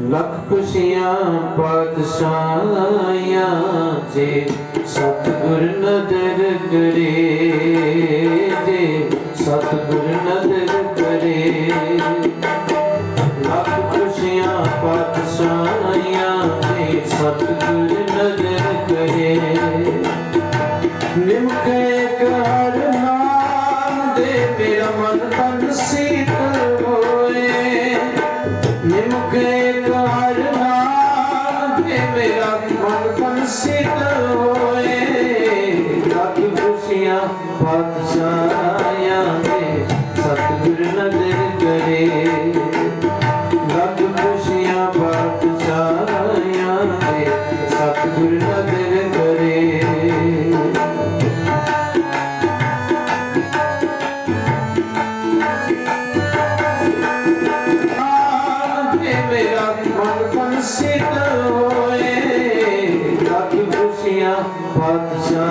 ਲੱਖ ਖੁਸ਼ੀਆਂ ਪਾਤਸ਼ਾਹਾਂ ਜੇ ਸਤਗੁਰ ਨਦਰ ਕਰੇ ਜੇ ਸਤਗੁਰ ਨਦਰ ਕਰੇ। ਲੱਖ ਖੁਸ਼ੀਆਂ ਪਾਤਸ਼ਾਹਾਂ ਜੇ ਸਤਗੁਰ ਨਦਰ ਕਰੇ। ਨਿਮਕੇ ਕਰ ਨਾ ਮਨ ਪੰਛੀ ਹੋਏ ਲੱਗ ਖੁਸ਼ੀਆਂ ਪਾਛਾਇਆ ਨੇ ਸਤਿਗੁਰ ਨਜ਼ਰ ਕਰੇ ਲੱਗ ਖੁਸ਼ੀਆਂ ਪਾਛਾਇਆ ਨੇ ਸਤਿਗੁਰ ਨਜ਼ਰ ਕਰੇ ਆ ਤੇ ਮੇਰਾ ਮਨ ਪੰਛੀ ਹੋਏ। বাদশাহ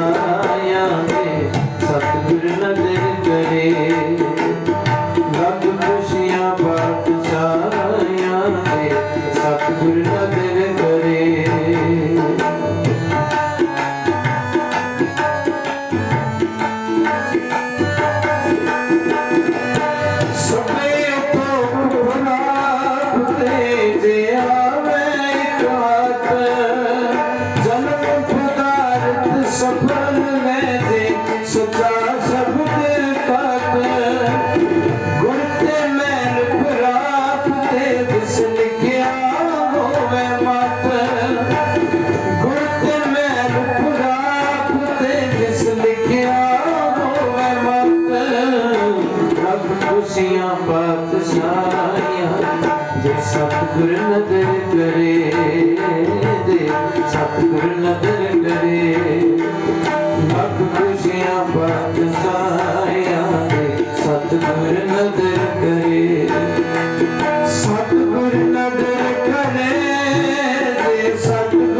ਗੁਰਨਤ ਰੰਗਦੇ ਬਖ ਖੁਸ਼ੀਆਂ ਬਾਤ ਸਾਰਿਆਂ ਦੇ ਸਤਿਗੁਰ ਨਦਰ ਕਰੇ। ਸਤਿਗੁਰ ਨਦਰ ਕਰੇ ਤੇ ਸਤਿ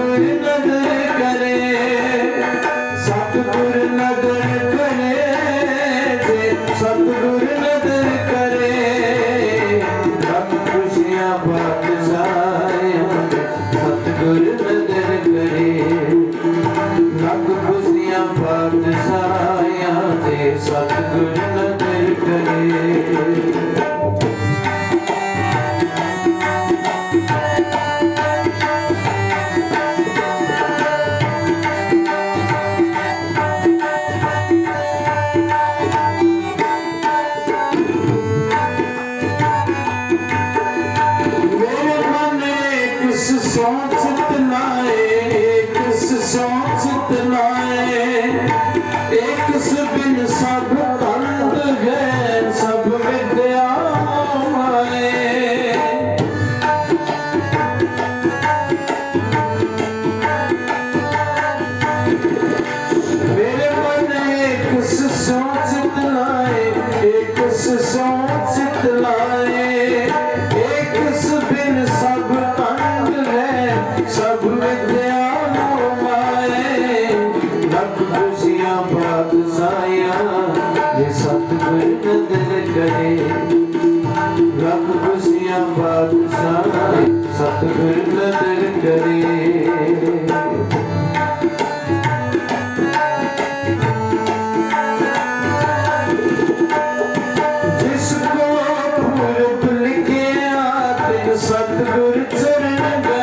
good, it's turning and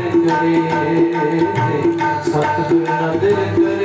ਕਰੇ ਸਤਿਗੁਰ ਨਾ ਦਿਲ ਕਰੇ